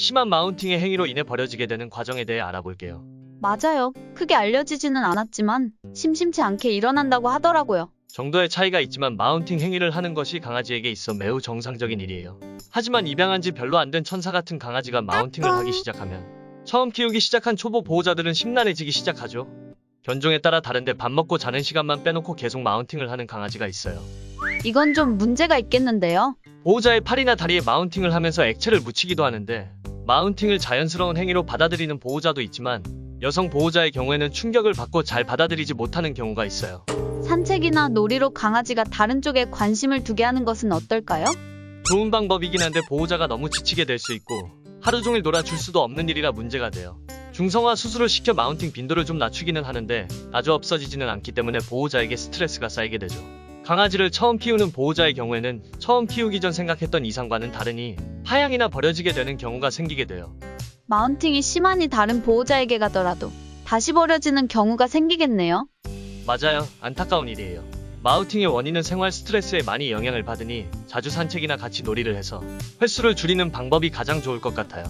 심한 마운팅의 행위로 인해 버려지게 되는 과정에 대해 알아볼게요. 맞아요. 크게 알려지지는 않았지만 심심치 않게 일어난다고 하더라고요. 정도의 차이가 있지만 마운팅 행위를 하는 것이 강아지에게 있어 매우 정상적인 일이에요. 하지만 입양한 지 별로 안 된 천사 같은 강아지가 마운팅을 하기 시작하면 처음 키우기 시작한 초보 보호자들은 심란해지기 시작하죠. 견종에 따라 다른데 밥 먹고 자는 시간만 빼놓고 계속 마운팅을 하는 강아지가 있어요. 이건 좀 문제가 있겠는데요. 보호자의 팔이나 다리에 마운팅을 하면서 액체를 묻히기도 하는데 마운팅을 자연스러운 행위로 받아들이는 보호자도 있지만 여성 보호자의 경우에는 충격을 받고 잘 받아들이지 못하는 경우가 있어요. 산책이나 놀이로 강아지가 다른 쪽에 관심을 두게 하는 것은 어떨까요? 좋은 방법이긴 한데 보호자가 너무 지치게 될 수 있고 하루 종일 놀아줄 수도 없는 일이라 문제가 돼요. 중성화 수술을 시켜 마운팅 빈도를 좀 낮추기는 하는데 아주 없어지지는 않기 때문에 보호자에게 스트레스가 쌓이게 되죠. 강아지를 처음 키우는 보호자의 경우에는 처음 키우기 전 생각했던 이상과는 다르니 파양이나 버려지게 되는 경우가 생기게 돼요. 마운팅이 심하니 다른 보호자에게 가더라도 다시 버려지는 경우가 생기겠네요. 맞아요. 안타까운 일이에요. 마우팅의 원인은 생활 스트레스에 많이 영향을 받으니 자주 산책이나 같이 놀이를 해서 횟수를 줄이는 방법이 가장 좋을 것 같아요.